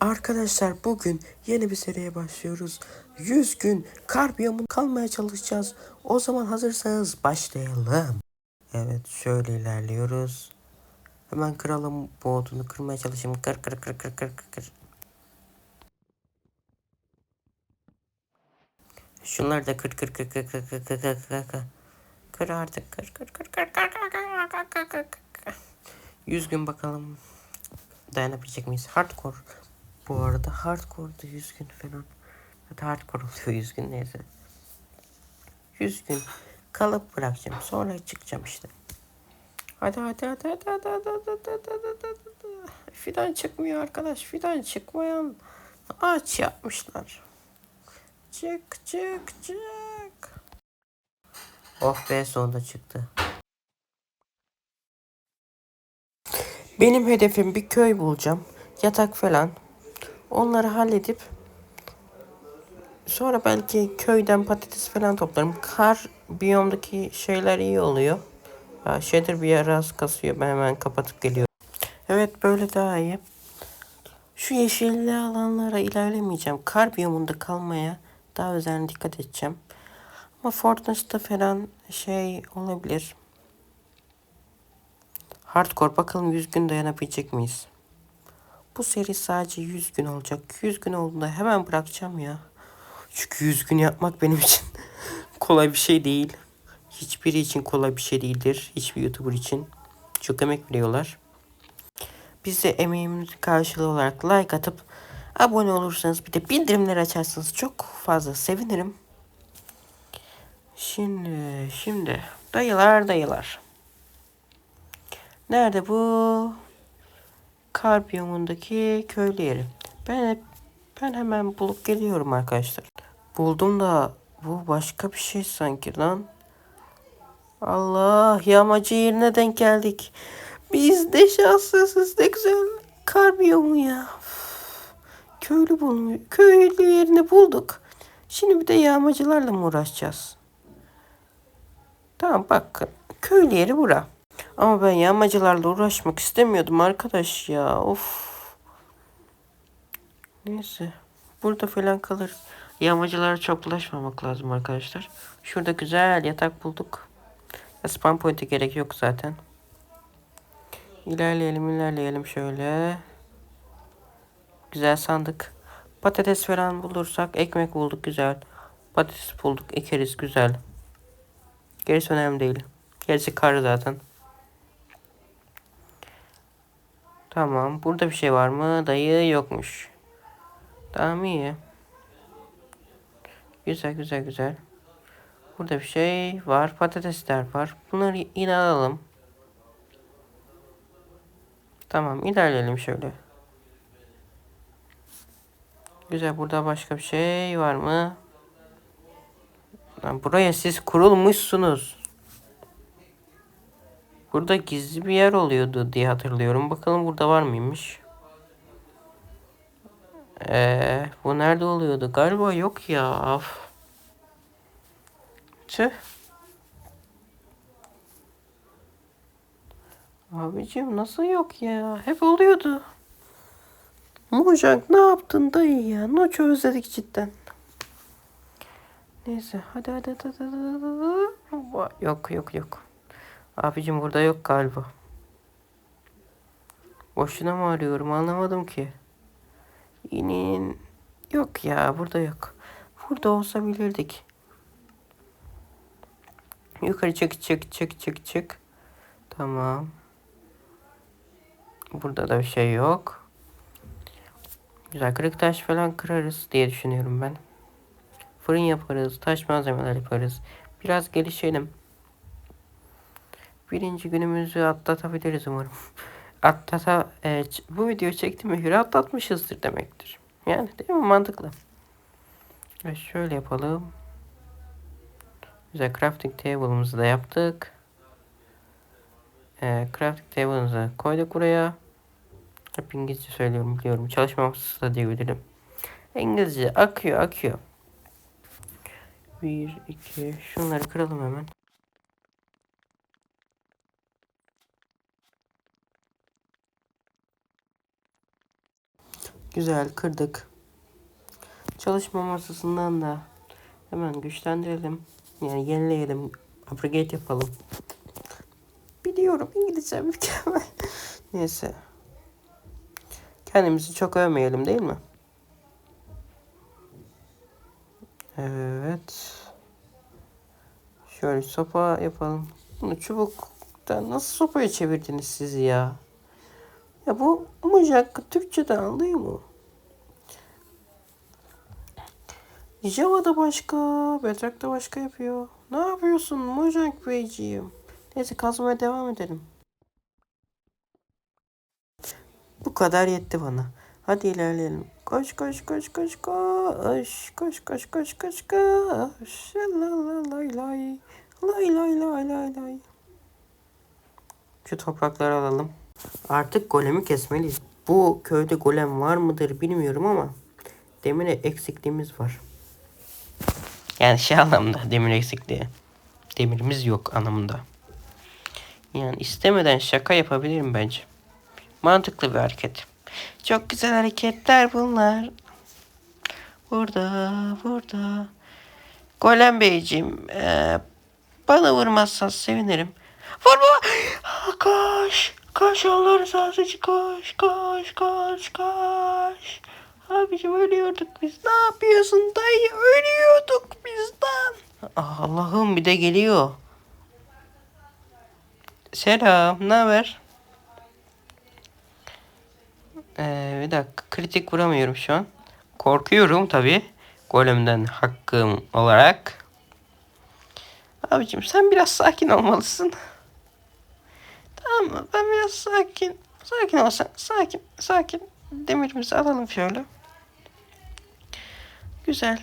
Arkadaşlar bugün yeni bir seriye başlıyoruz. 100 gün kar kalmaya çalışacağız. O zaman hazırsanız başlayalım. Evet şöyle ilerliyoruz. Hemen kıralım bu kırmaya çalışayım. Kır kır kır kır kır kır. Şunları da kır kır kır kır kır kır kır kır kır kır. Kır kır kır kır kır kır kır kır kır kır kır. 100 gün bakalım dayanabilecek miyiz? Hardcore. Bu arada hardcore'da 100 gün falan. Hadi hardcore oluyor 100 gün neyse. 100 gün kalıp bırakacağım. Sonra çıkacağım işte. Hadi hadi hadi hadi hadi hadi hadi hadi hadi hadi hadi hadi. Fidan çıkmıyor arkadaş. Fidan çıkmayan ağaç yapmışlar. Çık çık çık. Oh be sonunda çıktı. Benim hedefim bir köy bulacağım. Yatak falan. Onları halledip sonra belki köyden patates falan toplarım. Kar biyomdaki şeyler iyi oluyor. Shader bir biraz kasıyor. Ben hemen kapatıp geliyorum. Evet böyle daha iyi. Şu yeşilli alanlara ilerlemeyeceğim. Kar biyomunda kalmaya daha özenli dikkat edeceğim. Ama Fortnite'da falan şey olabilir. Hardcore bakalım 100 gün dayanabilecek miyiz? Bu seri sadece 100 gün olacak. 100 gün olduğunda hemen bırakacağım ya. Çünkü 100 gün yapmak benim için kolay bir şey değil. Hiçbiri için kolay bir şey değildir. Hiçbir YouTuber için. Çok emek veriyorlar. Biz de emeğimiz karşılığı olarak like atıp abone olursanız bir de bildirimleri açarsanız çok fazla sevinirim. Şimdi, şimdi dayılar dayılar. Nerede bu? Kar biyomundaki köylü yeri. Ben hep, ben hemen bulup geliyorum arkadaşlar. Buldum da bu başka bir şey sanki lan. Allah yağmacı yerine denk geldik. Biz de şanslısız ne güzel kar biyomu ya. Üf, Köylü bulmuyor. Köylü yerini bulduk. Şimdi bir de yağmacılarla mı uğraşacağız? Tamam bak köylü yeri bura. Ama ben yağmacılarla uğraşmak istemiyordum arkadaş ya. Of. Neyse. Burada falan kalır. Yağmacılara çok bulaşmamak lazım arkadaşlar. Şurada güzel yatak bulduk. Ya spam point'e gerek yok zaten. İlerleyelim ilerleyelim şöyle. Güzel sandık. Patates falan bulursak ekmek bulduk güzel. Patates bulduk ekeriz güzel. Gerisi önemli değil. Gerisi kar zaten. Tamam. Burada bir şey var mı? Dayı yokmuş. Tamam iyi. Güzel güzel güzel. Burada bir şey var. Patatesler var. Bunları yine alalım. Tamam ilerleyelim şöyle. Güzel burada başka bir şey var mı? Lan buraya siz kurulmuşsunuz. Burada gizli bir yer oluyordu diye hatırlıyorum. Bakalım burada var mıymış? Ee, bu nerede oluyordu? Galiba yok ya. Af. Tüh. Abicim nasıl yok ya? Hep oluyordu. Mojang ne yaptın dayı ya? Noç'u özledik cidden. Neyse hadi hadi hadi hadi, hadi. Yok yok yok. Abicim burada yok galiba. Boşuna mı arıyorum anlamadım ki. İnin. Yok ya burada yok. Burada olsa bilirdik. Yukarı çık çık çık çık çık. Tamam. Burada da bir şey yok. Güzel kırık taş falan kırarız diye düşünüyorum ben. Fırın yaparız, taş malzemeler yaparız. Biraz gelişelim. Birinci günümüzü atlatabiliriz umarım. Atlata, e, bu videoyu çektiğime göre atlatmışızdır demektir. Yani değil mi? Mantıklı. Ve şöyle yapalım. Güzel crafting table'ımızı da yaptık. E, crafting table'ımızı koyduk buraya. Hep İngilizce söylüyorum biliyorum. Çalışmaması da diyebilirim. İngilizce akıyor akıyor. Bir, iki, şunları kıralım hemen. Güzel kırdık. Çalışma masasından da hemen güçlendirelim. Yani yenileyelim. Abrogate yapalım. Biliyorum İngilizce mükemmel. Neyse. Kendimizi çok övmeyelim değil mi? Evet. Şöyle sopa yapalım. Bunu çubuktan nasıl sopaya çevirdiniz siz ya? Ya bu mıcak Türkçeden anlıyor mu? Java'da başka, Bedrock'ta başka yapıyor. Ne yapıyorsun Mocak Beyciğim? Neyse kazmaya devam edelim. Bu kadar yetti bana. Hadi ilerleyelim. Koş koş koş koş koş. Koş koş koş koş koş. La la lay lay. Lay lay lay lay lay. Şu toprakları alalım. Artık golemi kesmeliyiz. Bu köyde golem var mıdır bilmiyorum ama demire eksikliğimiz var. Yani şey anlamda demir eksikliği. Demirimiz yok anlamında. Yani istemeden şaka yapabilirim bence. Mantıklı bir hareket. Çok güzel hareketler bunlar. Burada, burada. Golem Beyciğim, eee, bana vurmazsan sevinirim. Vurma! Koş! Koş Allah rızası için koş, koş, koş, koş. Abicim ölüyorduk biz. Ne yapıyorsun dayı? Ölüyorduk bizden. Ah, Allah'ım bir de geliyor. Selam, ne haber? Ee, bir dakika kritik vuramıyorum şu an. Korkuyorum tabi. Golemden hakkım olarak. Abicim sen biraz sakin olmalısın. Mı? Ben biraz sakin. Sakin olsan. Sakin. Sakin. Demirimizi alalım şöyle. Güzel.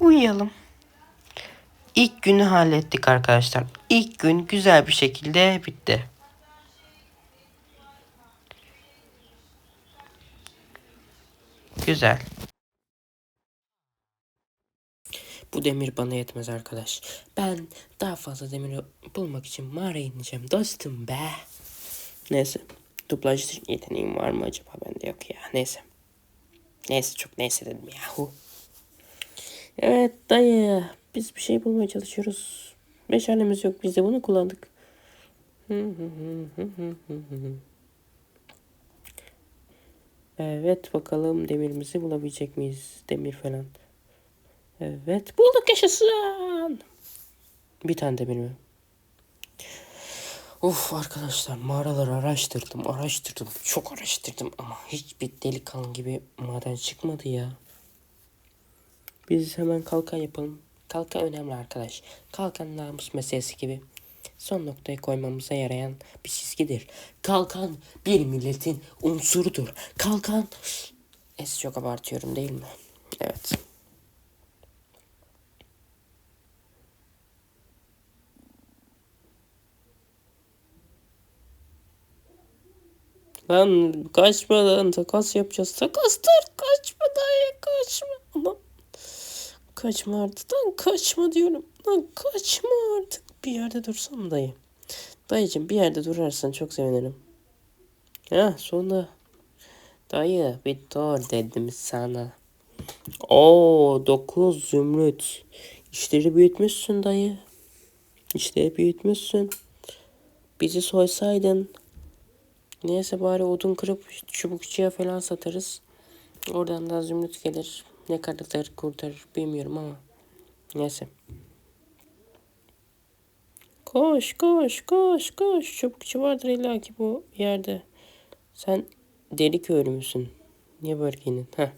Uyuyalım. İlk günü hallettik arkadaşlar. İlk gün güzel bir şekilde bitti. Güzel. Bu demir bana yetmez arkadaş. Ben daha fazla demir bulmak için mağaraya ineceğim dostum be. Neyse. Dublaj yeteneğim var mı acaba bende yok ya. Neyse. Neyse çok neyse dedim yahu. Evet dayı. Biz bir şey bulmaya çalışıyoruz. Meşalemiz yok. Biz de bunu kullandık. Evet bakalım demirimizi bulabilecek miyiz? Demir falan. Evet bulduk yaşasın. Bir tane demir mi? Of arkadaşlar mağaraları araştırdım araştırdım çok araştırdım ama hiçbir delikanlı gibi maden çıkmadı ya. Biz hemen kalkan yapalım. Kalkan önemli arkadaş. Kalkan namus meselesi gibi son noktayı koymamıza yarayan bir çizgidir. Kalkan bir milletin unsurudur. Kalkan... Es çok abartıyorum değil mi? Evet. Lan kaçma lan takas yapacağız. Takastır kaçma dayı kaçma. Ama kaçma artık lan kaçma diyorum. Lan kaçma artık. Bir yerde dursam dayı. Dayıcım bir yerde durarsan çok sevinirim. Ha sonunda. Dayı bir dur dedim sana. Oo dokuz zümrüt. İşleri büyütmüşsün dayı. İşleri büyütmüşsün. Bizi soysaydın. Neyse bari odun kırıp çubukçuya falan satarız. Oradan da zümrüt gelir. Ne kadar kurtarır bilmiyorum ama. Neyse. Koş koş koş koş. Çubukçu vardır illa ki bu yerde. Sen deli köylü müsün? Niye böyle giyinin? Heh.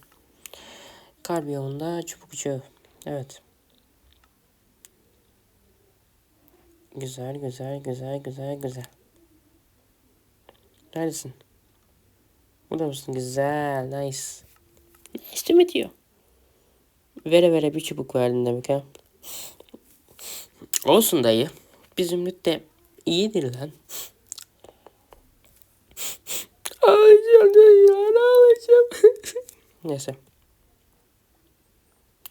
Kalp yolunda çubukçu. Evet. Güzel güzel güzel güzel güzel. Neredesin? Burada mısın? Güzel. Nice. Nice mi diyor? Vere vere bir çubuk verdin demek ha. Olsun dayı. Zümrüt de iyidir lan. Ağlayacağım dayı ya. Ağlayacağım. Neyse.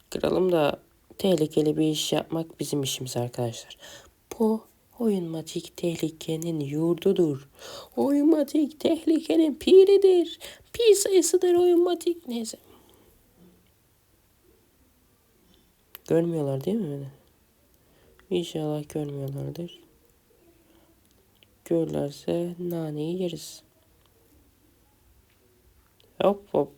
Kralım da tehlikeli bir iş yapmak bizim işimiz arkadaşlar. Bu Oyunmatik tehlikenin yurdudur. Oyunmatik tehlikenin piridir. Pi sayısıdır oyunmatik. Neyse. Görmüyorlar değil mi beni? İnşallah görmüyorlardır. Görürlerse naneyi yeriz. Hop hop.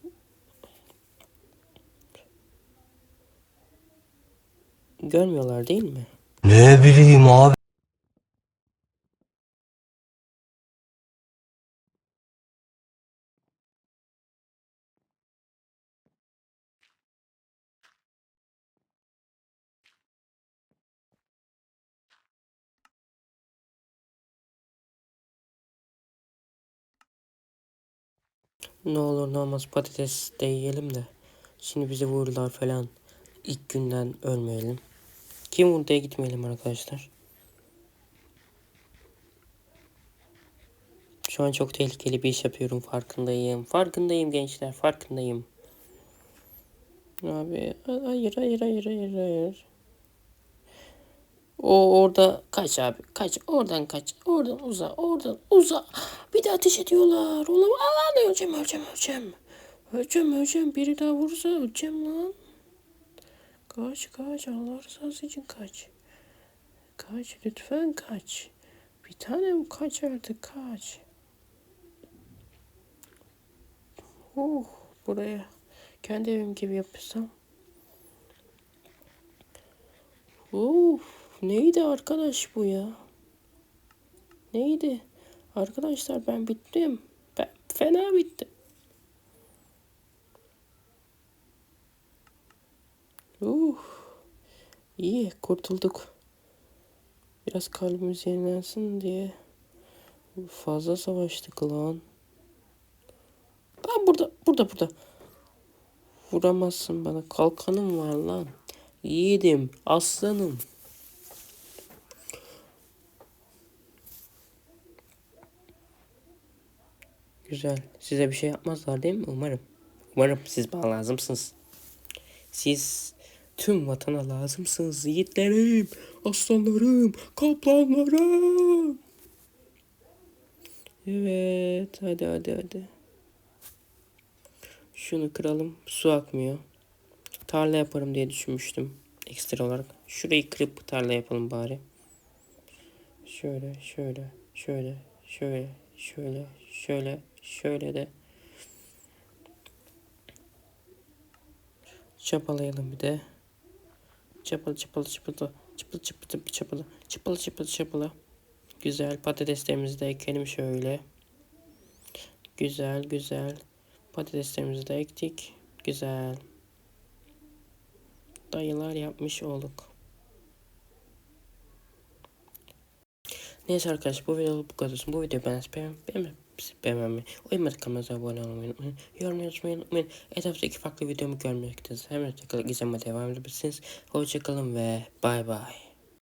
Görmüyorlar değil mi? Ne bileyim abi. Ne olur ne olmaz patates de yiyelim de. Şimdi bizi vururlar falan. İlk günden ölmeyelim. Kim vurduya gitmeyelim arkadaşlar. Şu an çok tehlikeli bir iş yapıyorum farkındayım. Farkındayım gençler farkındayım. Abi hayır hayır hayır hayır hayır. O orada kaç abi kaç. Oradan kaç. Oradan uza oradan uza. Bir de ateş ediyorlar. Oğlum Allah'ım öleceğim öleceğim öleceğim. Öleceğim öleceğim. Biri daha vurursa öleceğim lan. Kaç kaç. Allah rızası için kaç. Kaç lütfen kaç. Bir tanem kaç artık kaç. Oh buraya kendi evim gibi yapırsam Of, neydi arkadaş bu ya? Neydi? Arkadaşlar ben bittim. Ben fena bittim. Uh, iyi kurtulduk. Biraz kalbimiz yenilensin diye fazla savaştık lan. Lan burada, burada, burada. Vuramazsın bana. Kalkanım var lan. Yiğidim, aslanım. Güzel. Size bir şey yapmazlar değil mi? Umarım. Umarım siz bana lazımsınız. Siz tüm vatana lazımsınız. Yiğitlerim, aslanlarım, kaplanlarım. Evet. Hadi hadi hadi. Şunu kıralım. Su akmıyor. Tarla yaparım diye düşünmüştüm. Ekstra olarak. Şurayı kırıp tarla yapalım bari. Şöyle, şöyle, şöyle, şöyle, şöyle, şöyle, şöyle de. Çapalayalım bir de. Çapalı çapalı çapalı. Çıpılı çıpılı çapalı. Çıpılı çıpılı çapalı. Güzel patateslerimizi de ekelim şöyle. Güzel güzel. Patateslerimizi de ektik. Güzel. Dayılar yapmış olduk. Neyse arkadaşlar bu video bu kadar. Bu videoyu ben beğen beğen beğenmeyi, uyumadı kanalımıza abone olmayı unutmayın. Yorum yazmayı unutmayın. Etrafta iki farklı videomu görmek isterseniz hemen tekrar izlemeye devam edebilirsiniz. Hoşçakalın ve bay bay.